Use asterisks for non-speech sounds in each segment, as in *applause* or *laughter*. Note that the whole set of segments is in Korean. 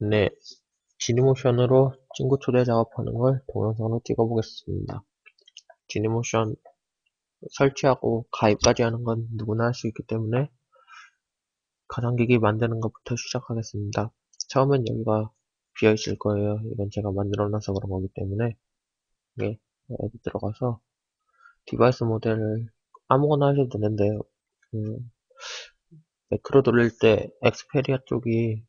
네, 지니모션으로 친구 초대 작업하는 걸 동영상으로 찍어보겠습니다. 지니모션 설치하고 가입까지 하는 건 누구나 할 수 있기 때문에 가상기기 만드는 것부터 시작하겠습니다. 처음엔 여기가 비어 있을 거예요. 이건 제가 만들어 놔서 그런 거기 때문에 예, 여기 들어가서 디바이스 모델을 아무거나 하셔도 되는데 음, 매크로 돌릴 때 엑스페리아 쪽이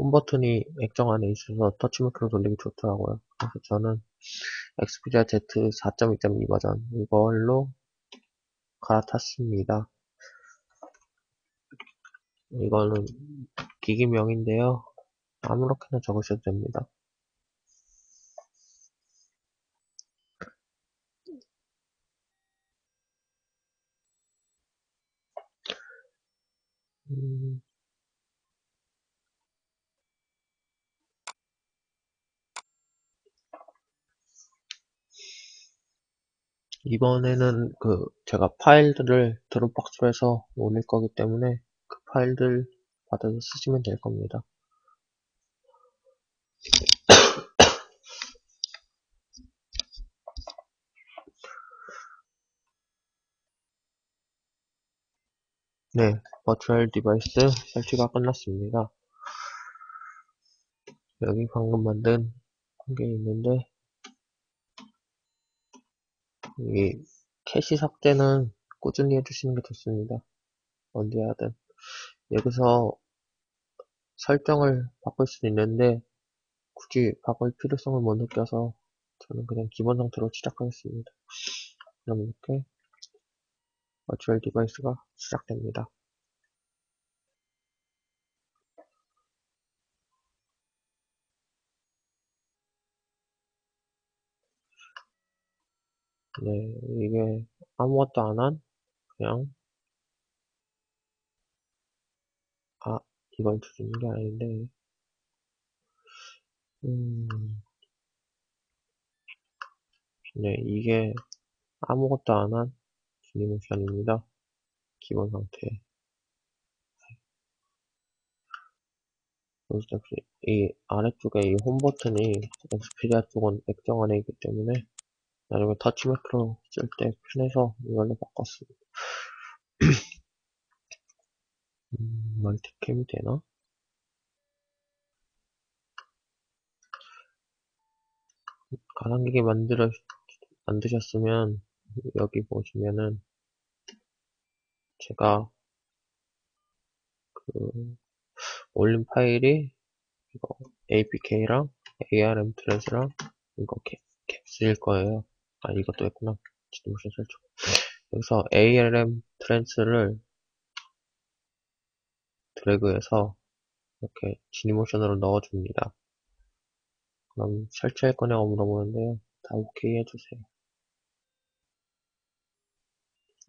홈 버튼이 액정 안에 있어서 터치 매크로 돌리기 좋더라고요. 그래서 저는 엑스피리아 Z 4.2.2 버전 이걸로 갈아탔습니다. 이거는 기기명인데요. 아무렇게나 적으셔도 됩니다. 음, 이번에는 그 제가 파일들을 드롭박스로 해서 올릴 거기 때문에 그 파일들 받아서 쓰시면 될 겁니다. *coughs* 네, 버추얼 디바이스 설치가 끝났습니다. 여기 방금 만든 게 있는데 이 캐시 삭제는 꾸준히 해주시는 게 좋습니다. 언제 하든 여기서 설정을 바꿀 수도 있는데 굳이 바꿀 필요성을 못 느껴서 저는 그냥 기본 상태로 시작하겠습니다. 그럼 이렇게 버추얼 디바이스가 시작됩니다. 네, 이게 아무것도 안 한 그냥 아 이걸 주는 게 아닌데 음, 네, 이게 아무것도 안한 지니모션입니다. 기본 상태. 보시다시피 이 아래쪽에 이 홈 버튼이 엑스피리아 쪽은 액정 안에 있기 때문에 나중에 터치 매크로 쓸때 편해서 이걸로 바꿨습니다. *clears throat* 음, 멀티캠이 되나? 가상기기 만들어, 만드셨으면 여기 보시면은 제가 그 올린 파일이 이거 apk랑 arm 트레스랑 이거 캡스일 거예요. 아 이것도 했구나. 지도모션 설정. 여기서 arm 트랜스를 드래그해서 이렇게 지니모션으로 넣어줍니다. 그럼 설치할 거냐고 물어보는데요. 다 오케이 해주세요.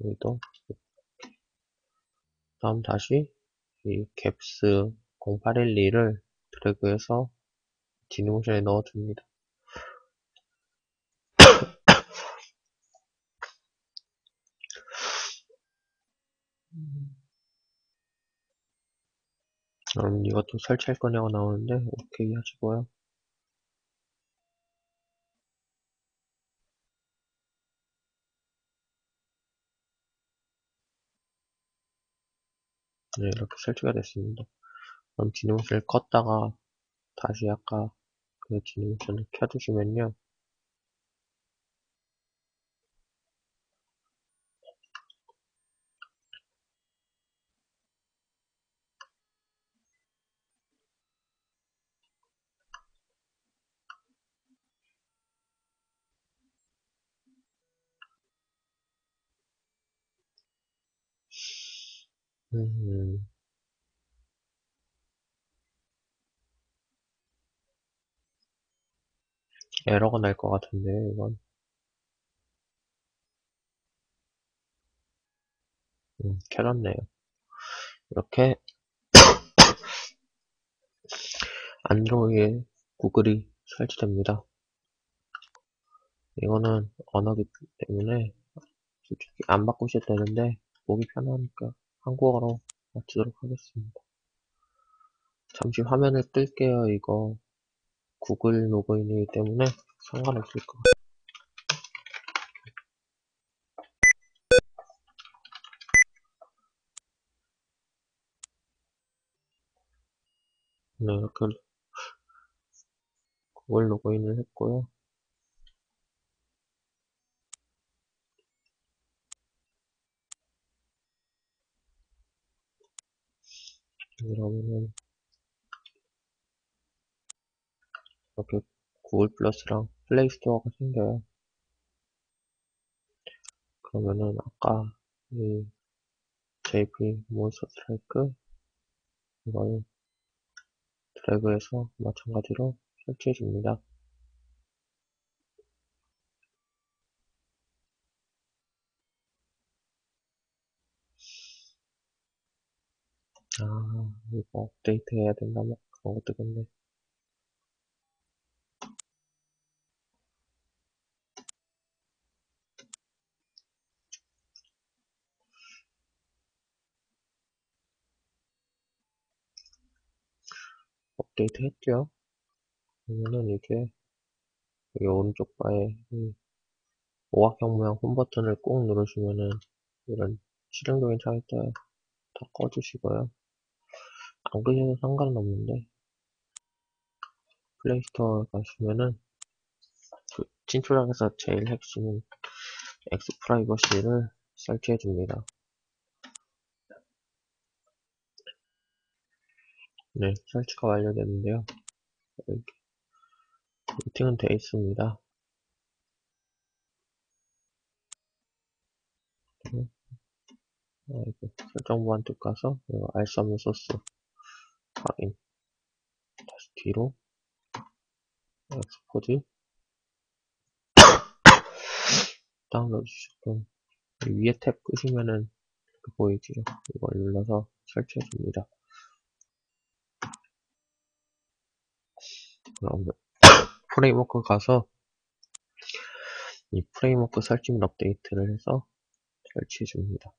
여기도 다음 다시 이 갭스 0812를 드래그해서 지니모션에 넣어줍니다. 그럼 이것도 설치할 거냐고 나오는데 오케이 하시고요. 네, 이렇게 설치가 됐습니다. 그럼 지니모션을 껐다가 다시 아까 그 지니모션을 켜주시면요. 음, 에러가 날 것 같은데 이건 음, 켜졌네요. 이렇게 *coughs* 안드로이드 구글이 설치됩니다. 이거는 언어기 때문에 솔직히 안 바꾸셔도 되는데 보기 편하니까 한국어로 마치도록 하겠습니다. 잠시 화면을 뜰게요. 이거 구글 로그인이기 때문에 상관없을 것 같아요. 네, 이렇게 구글 로그인을 했고요. 그러면은 이렇게 구글 플러스랑 플레이 스토어가 생겨요. 그러면은 아까 이 JP 몬스터 스트라이크 이걸 드래그해서 마찬가지로 설치해 줍니다. 아, 이거 업데이트 해야 된다, 뭐, 그런 거 뜨겠네. 업데이트 했죠? 그러면은 이게, 여기 오른쪽 바에 이 오각형 모양 홈 버튼을 꾹 누르시면은 이런 실용적인 차이트 다 꺼주시고요. 안 끄셔도 상관은 없는데, 플레이스토어 가시면은, 그 진출하면서 제일 핵심인 엑스프라이버시를 설치해 줍니다. 네, 설치가 완료됐는데요. 루팅은 되어 있습니다. 네. 아이고, 설정 보안 뚝 가서 알 수 없는 소스 확인. 다시 뒤로 엑스포드 *coughs* 다운로드 주시고 위에 탭 끄시면은 이렇게 보이죠? 이걸 눌러서 설치해 줍니다. 그럼 *coughs* 프레임워크 가서 이 프레임워크 설치 및 업데이트를 해서 설치해 줍니다.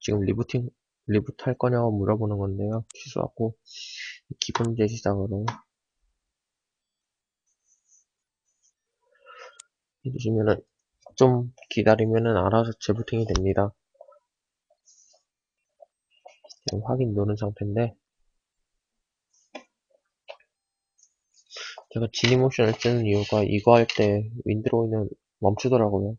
지금 리부팅, 리부트 할 거냐고 물어보는 건데요. 취소하고 기본 재시작으로 해주시면은 좀 기다리면은 알아서 재부팅이 됩니다. 지금 확인 누른 상태인데 제가 지니모션을 쓰는 이유가 이거 할 때 윈드로우는 멈추더라고요.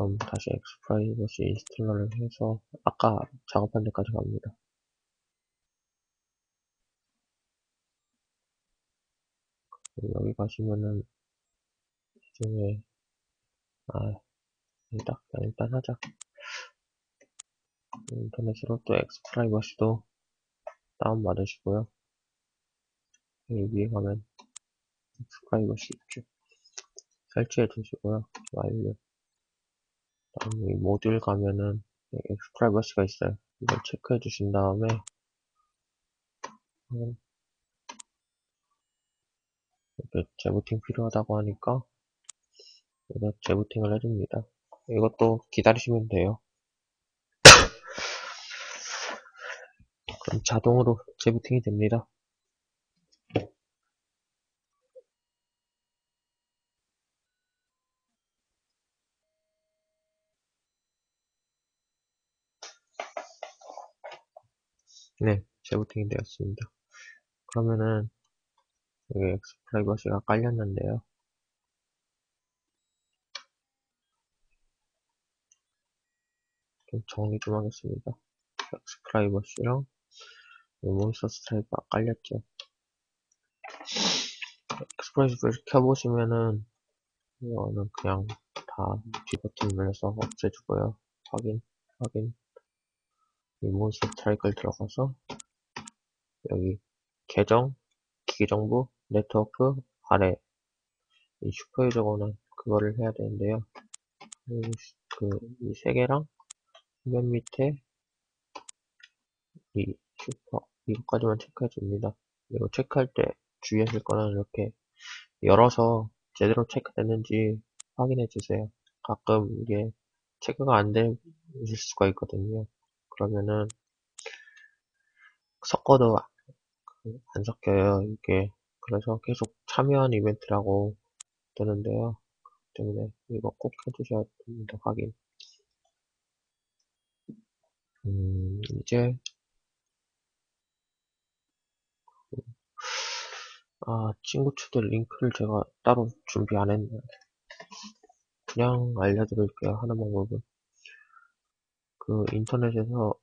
그럼 다시 엑스프라이버시 인스톨러를 해서 아까 작업한 데까지 갑니다. 여기 가시면은 나중에 아 일단 일단 하자. 인터넷으로 또 엑스프라이버시도 다운 받으시고요. 여기 위에 가면 엑스프라이버시 있죠. 설치해 주시고요. 완료. 다음 이 모듈 가면은 엑스프라이버시가 있어요. 이걸 체크해 주신 다음에 이렇게 재부팅 필요하다고 하니까 여기다 재부팅을 해줍니다. 이것도 기다리시면 돼요. 그럼 자동으로 재부팅이 됩니다. 네, 재부팅이 되었습니다. 그러면은 여기 엑스프라이버시가 깔렸는데요. 좀 정리 좀 하겠습니다. 엑스프라이버시랑 몬스터 스트라이크가 깔렸죠. 엑스프라이버시 켜보시면은 이거는 그냥 다뒤 버튼 눌러서 없애주고요. 확인, 확인. 이 몬스터 스트라이크를 들어가서 여기 계정, 기기정보, 네트워크 아래 이 슈퍼 유저거는 그거를 해야 되는데요. 그이 세 개랑 맨 밑에 이 슈퍼 이것까지만 체크해 줍니다. 이거 체크할 때 주의하실 거는 이렇게 열어서 제대로 체크됐는지 확인해 주세요. 가끔 이게 체크가 안 되실 수가 있거든요. 그러면은 섞어도 안 섞여요. 이게 그래서 계속 참여한 이벤트라고 뜨는데요. 때문에 이거 꼭 해주셔야 됩니다. 확인. 음, 이제 아, 친구 초대 링크를 제가 따로 준비 안 했네요. 그냥 알려드릴게요. 하는 방법은. 그 인터넷에서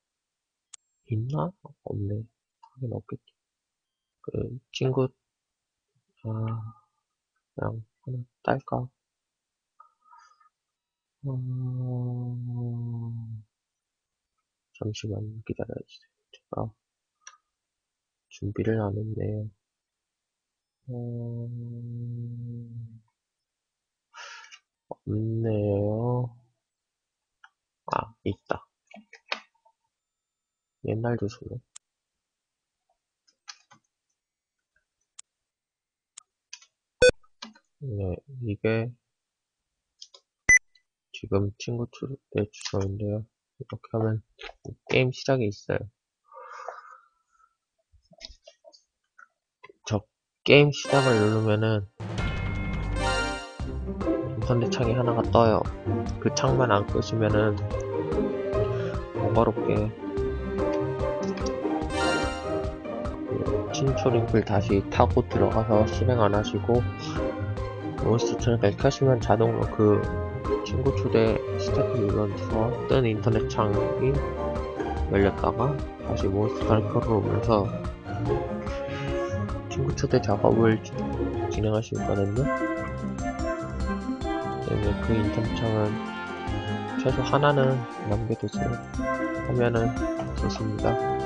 있나? 없네. 하긴 없겠지. 그 친구 아 그냥 하나 딸까? 음... 잠시만 기다려주세요. 제가 준비를 안 했네요. 음... 없네요. 아, 있다. 옛날 주소네. 네, 이게 지금 친구 초대 주소인데요. 이렇게 하면 게임 시작에 있어요. 저 게임 시작을 누르면은 인터넷 창이 하나가 떠요. 그 창만 안 끄시면은 번거롭게 그 친초 링크를 다시 타고 들어가서 실행 안 하시고 몬스터 채널까지 켜시면 자동으로 그 친구 초대 스태프 눌러서 뜬 인터넷 창이 열렸다가 다시 몬스터를 켜오면서 친구 초대 작업을 진행할 수 있거든요. 때문에 그 인터넷 창은 최소 하나는 남겨두세요. 하면은 좋습니다.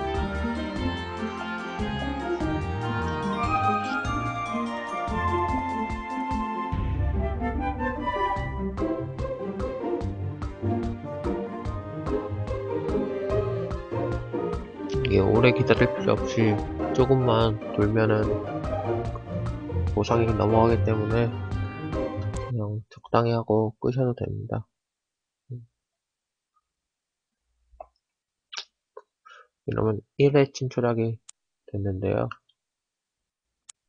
이게 오래 기다릴 필요 없이 조금만 돌면은 보상이 넘어가기 때문에 그냥 적당히 하고 끄셔도 됩니다. 이러면 1회 진출하게 됐는데요.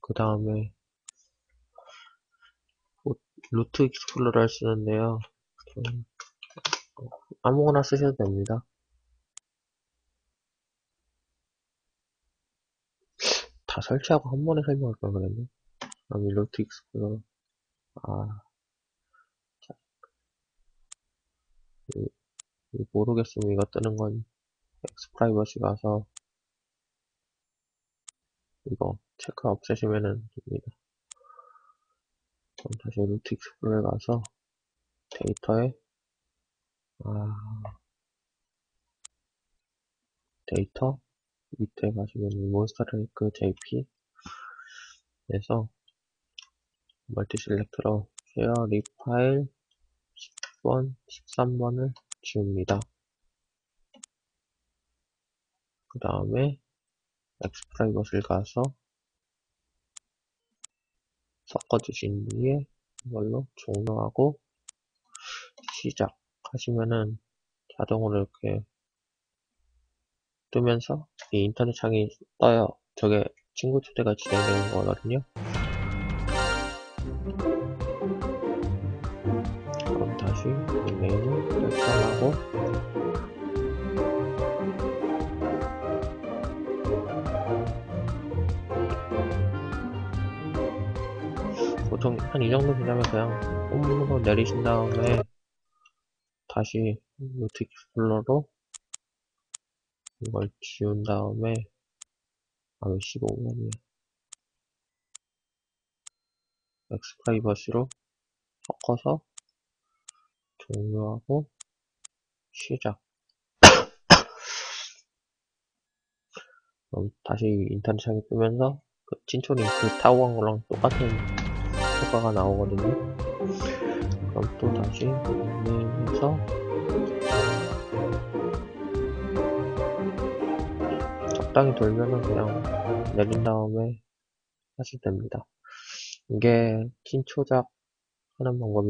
그 다음에 루트 익스플로러를 쓰는데요. 아무거나 쓰셔도 됩니다. 다 설치하고 한 번에 설명할 걸 그랬네. 그럼 루트 익스플로러 아 자, 이, 이 모르겠으면 이거 뜨는 건 엑스프라이버시 가서 이거 체크 없애시면은 됩니다. 그럼 다시 루트 익스플로러에 가서 데이터에 아 데이터 밑에 가시면 몬스터레이크 JP 에서 멀티 셀렉트로 쉐어 립 파일 10번, 13번을 지웁니다. 그 다음에 엑스프라이버스를 가서 섞어주신 뒤에 이걸로 종료하고 시작 하시면은 자동으로 이렇게 뜨면서 이 인터넷 창이 떠요. 저게 친구 초대가 진행되는 거거든요. 그럼 다시 이메일을 설정하고 보통 한 이 정도 되면 그냥 홈으로 내리신 다음에 다시 루트 익스플로러로 이걸 지운 다음에 아 왜 15번이야 엑스프라이버시로 섞어서 종료하고 시작. *coughs* 그럼 다시 인터넷 창이 뜨면서 그 친초 링크 타고 간 거랑 똑같은 효과가 나오거든요. 그럼 또 다시 정리해서 적당히 돌면은 그냥 내린 다음에 하시면 됩니다. 이게 친초작 하는 방법이